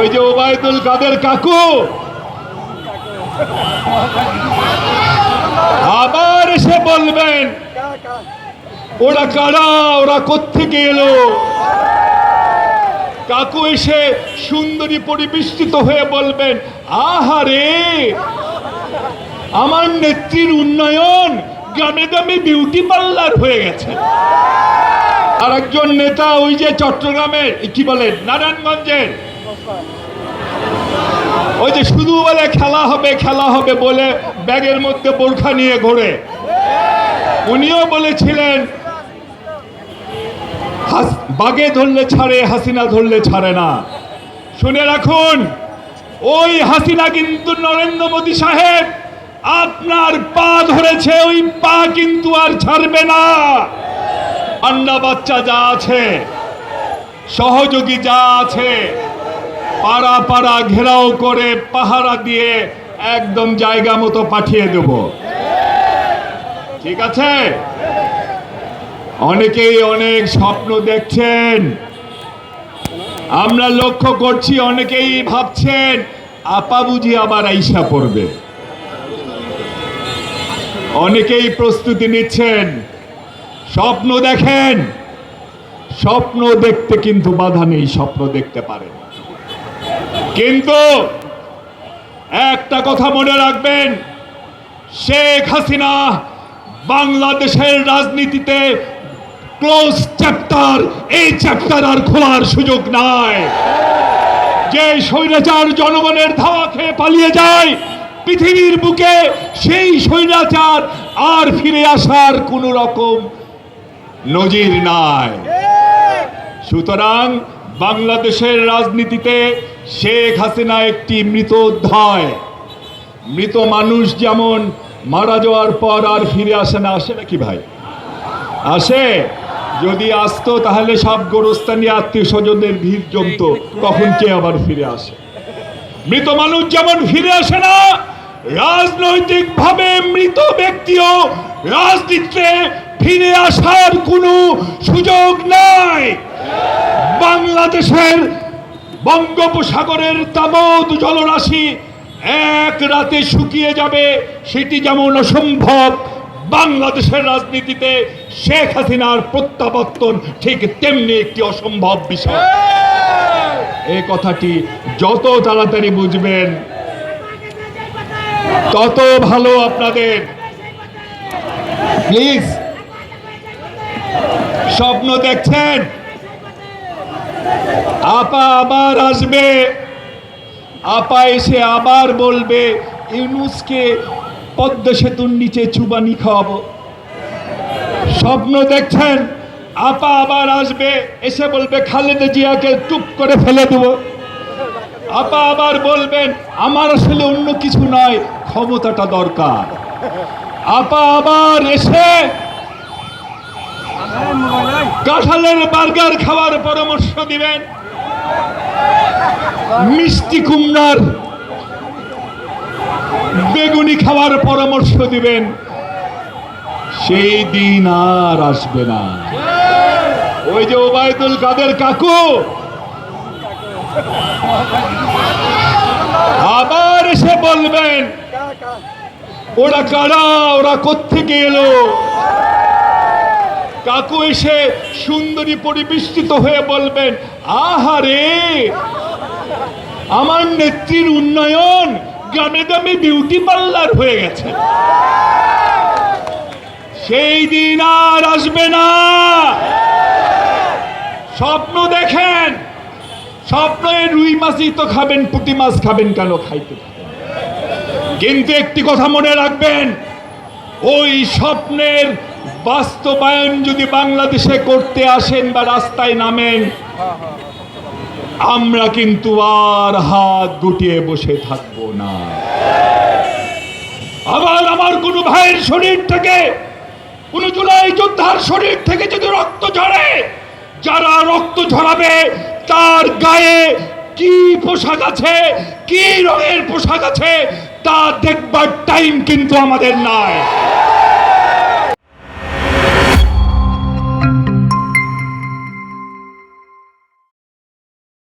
ওই যে ওবায়দুল কাদের কাকু। আবার এসে বলবেন, ওরা কারা? ওরা কোত্থেকে এলো? কাকু এসে সুন্দরী পরিবেষ্টিত হয়ে বলবেন আহারে আমার নেত্রীর উন্নয়ন গ্রামে গ্রামে বিউটি পার্লার হয়ে গেছে। আর একজন নেতা ওই যে চট্টগ্রামের, কি বলেন? নারায়ণগঞ্জের। ওই যে শুধু বলে খেলা হবে খেলা হবে বলে ব্যাগের মধ্যে বোরখা নিয়ে ঘোরে। উনিও বলেছিলেন বাগে ধরলে ছাড়ে, হাসিনা ধরলে ছাড়ে না। শুনে রাখুন, ওই হাসিনা কিন্তু নরেন্দ্র মোদী সাহেব, আপনার পা ধরেছে, ওই পা কিন্তু আর ছাড়বে না। আন্ডা বাচ্চা যা আছে, সহযোগী যা আছে পাড়া পাড়া ঘেরাও করে পাহারা দিয়ে একদম জায়গা মতো পাঠিয়ে দেব। ঠিক আছে? অনেকেই অনেক স্বপ্ন দেখছেন। আমরা লক্ষ্য করছি, অনেকেই ভাবছেন, আপা বুঝি আবার আইসা পড়বে। অনেকেই প্রস্তুতি নিচ্ছেন, স্বপ্ন দেখেন। স্বপ্ন দেখতে কিন্তু বাধা নেই, স্বপ্ন দেখতে পারেন। কিন্তু একটা কথা মনে রাখবেন, শেখ হাসিনা বাংলাদেশের রাজনীতিতে ক্লোজ চ্যাপ্টার এই চ্যাপ্টার আর খোলার সুযোগ নাই। যে স্বৈরাচার জনগণের ধাওয়া খেয়ে পালিয়ে যায়, পৃথিবীর বুকে সেই স্বৈরাচার আর ফিরে আসার কোন রকম নজির নাই। সুতরাং বাংলাদেশের রাজনীতিতে শেখ হাসিনা একটি মৃত অধ্যায়। মৃত মানুষ যেমন মারা যাওয়ার পর আর ফিরে আসে না, আসে নাকি ভাই? আসে। যদি আসতো তাহলে সব গোরস্থানি আত্মীয় স্বজনদের ভিড় জমতো, কখন কে আবার ফিরে আসে? মৃত মানুষ যেমন ফিরে আসে না রাজনৈতিক ভাবে মৃত ব্যক্তিও রাজনীতিতে ফিরে আসার কোনো সুযোগ নাই। বাংলাদেশের বঙ্গোপসাগরের তাবৎ জলরাশি এক রাতে শুকিয়ে যাবে, সেটি যেমন অসম্ভব। বাংলাদেশের রাজনীতিতে শেখ হাসিনার প্রত্যাবর্তন ঠিক তেমনি একটি অসম্ভব বিষয়। এই কথাটি যত তাড়াতাড়ি বুঝবেন, তত ভালো আপনাদের। প্লিজ, স্বপ্ন দেখছেন? আপা আবার আসবে। আপা এসে আবার বলবে, ইউনুসকে পদ্মা সেতুর নিচে চুবানি খাওয়াবো। স্বপ্ন দেখছেন, আপা আবার আসবে, এসে বলবে, খালেদা জিয়াকে চুপ করে ফেলে দেব। আপা আবার বলবেন, আমার আসলে অন্য কিছু নয়, ক্ষমতাটা দরকার। আপা আবার এসে কাঁঠালের বার্গার খাওয়ার পরামর্শ দিবেন। মিষ্টি কুমড়ার বেগুনি খাওয়ার পরামর্শ দিবেন, সেই দিন আর আসবে না। ওই যে ওবায়দুল কাদের কাকু, আবার এসে বলবেন, ওরা কারা, ওরা কোত্থেকে এলো? কাকু এসে সুন্দরী পরিবেষ্টিত হয়ে বলবেন, আহারে! আমার নেত্রীর উন্নয়ন গ্রামে গ্রামে বিউটি পার্লার হয়ে গেছে। সেই দিন আর আসবে না। স্বপ্ন দেখেন স্বপ্নে রুই মাছই তো খাবেন, পুঁটি মাছ খাবেন কেন খাইতে? কিন্তু একটি কথা মনে রাখবেন, ওই স্বপ্নের বাস্তবায়ন যদি বাংলাদেশে করতে আসেন বা রাস্তায় নামেন, আমরা কিন্তু আর হাত গুটিয়ে বসে থাকব না। আবার আমার কোন ভাইয়ের শরীর থেকে, কোন জুলাই যোদ্ধার শরীর থেকে যদি রক্ত ঝরে, যারা রক্ত ঝরাবে, তার গায়ে কি পোশাক আছে, কি রঙের পোশাক আছে, তা দেখবার টাইম কিন্তু আমাদের নাই।